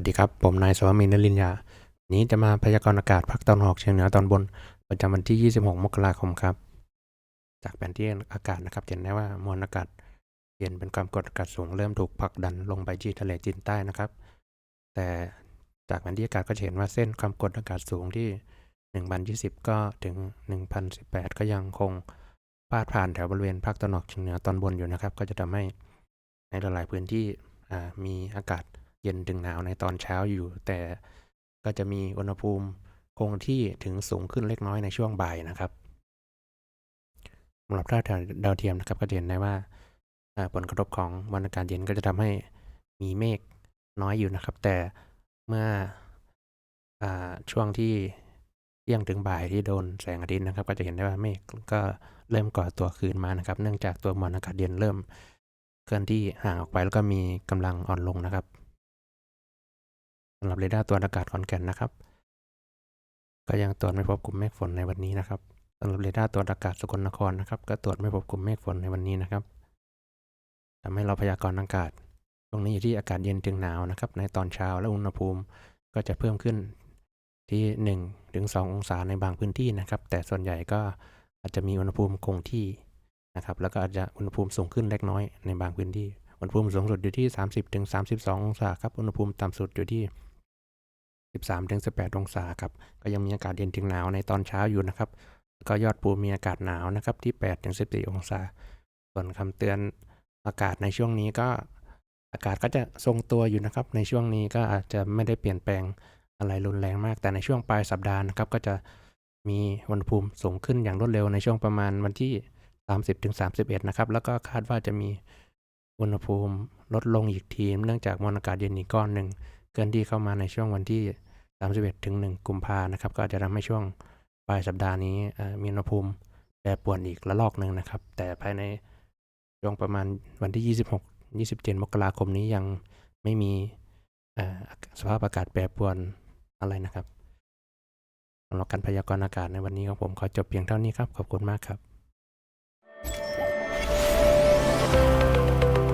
วัสดีครับ ผมนายสวมินทร์นลินยาวันนี้จะมาพยากรณ์อากาศภาคตะนออกเฉียงเหนือตอนบน ประจำวันที่ 26 มกราคมครับ จากแผนที่อากาศนะครับเห็นได้ว่ามวลอากาศเย็นเป็นความกดอากาศสูงเริ่มถูกผลักดันลงไปที่ทะเลจีนใต้นะครับ แต่จากแผนที่อากาศก็เห็นว่าเส้นความกดอากาศสูงที่ 1,020 ก็ถึง 1,018 ก็ยังคงพาดผ่านแถวบริเวณภาคตะวันออกเฉียงเหนือตอนบนอยู่นะครับ ก็จะทำให้ในหลาย ๆ พื้นที่มีอากาศ เย็นถึงหนาวในตอนเช้าอยู่ แต่ก็จะมีอุณหภูมิคงที่ถึงสูงขึ้นเล็กน้อยในช่วงบ่ายนะครับสำหรับภาพดาวเทียมนะครับก็จะเห็นได้ว่าผลกระทบของมวลอากาศเย็นก็จะทำให้มีเมฆน้อยอยู่นะครับ แต่เมื่ออช่วงที่เที่ยงถึงบ่ายที่โดนแสงอาทิตย์นะครับ ก็จะเห็นได้ว่าเมฆก็เริ่มก่อตัวคืนมานะครับ เนื่องจากตัวมวลอากาศเย็นเริ่มเคลื่อนที่ห่างออกไปแล้วก็มีกำลังอ่อนลงนะครับ สำหรับเรดาร์ตรวจอากาศขอนแก่นนะครับ ก็ยังตรวจไม่พบกลุ่มเมฆฝนในวันนี้นะครับสำหรับเรดาร์ตรวจอากาศสกลนครนะครับ ก็ตรวจไม่พบกลุ่มเมฆฝนในวันนี้นะครับทำให้เราพยากรณ์อากาศ ตรงนี้อยู่ที่อากาศเย็นถึงหนาวนะครับ ในตอนเช้าและอุณหภูมิก็จะเพิ่มขึ้นที่1ถึง2องศาในบางพื้นที่นะครับ แต่ส่วนใหญ่ก็อาจจะมีอุณหภูมิคงที่นะครับ แล้วก็อาจจะอุณหภูมิสูงขึ้นเล็กน้อยในบางพื้นที่ อุณหภูมิสูงสุดอยู่ที่ 30ถึง32 องศาครับ อุณหภูมิต่ำสุดอยู่ที่ 13ถึง18 องศาครับ ก็ยังมีอากาศเย็นถึงหนาวในตอนเช้าอยู่นะครับ ก็ยอดภูมีอากาศหนาวนะครับที่8ถึง14 องศา ส่วนคำเตือนอากาศในช่วงนี้ก็อากาศก็จะทรงตัวอยู่นะครับ ในช่วงนี้ก็อาจจะไม่ได้เปลี่ยนแปลงอะไรรุนแรงมาก แต่ในช่วงปลายสัปดาห์นะครับ ก็จะมีอุณหภูมิสูงขึ้นอย่างรวดเร็วในช่วงประมาณวันที่ 30ถึง31 นะครับ แล้วก็คาดว่าจะมีอุณหภูมิลดลงอีกทีเนื่องจากมวลอากาศเย็นอีกก้อนหนึ่ง เกินที่เข้ามาในช่วงวันที่ 31ถึง1กุมภานะครับ ก็จะทำให้ช่วงปลายสัปดาห์นี้มีอุณหภูมิแปรปรวนอีกระลอกหนึ่งนะครับ แต่ภายในช่วงประมาณวันที่ 26 27 มกราคมนี้ยังไม่มีสภาพอากาศแปรปรวนอะไรนะครับสำหรับการพยากรณ์อากาศในวันนี้ของผมขอจบเพียงเท่านี้ครับ ขอบคุณมากครับ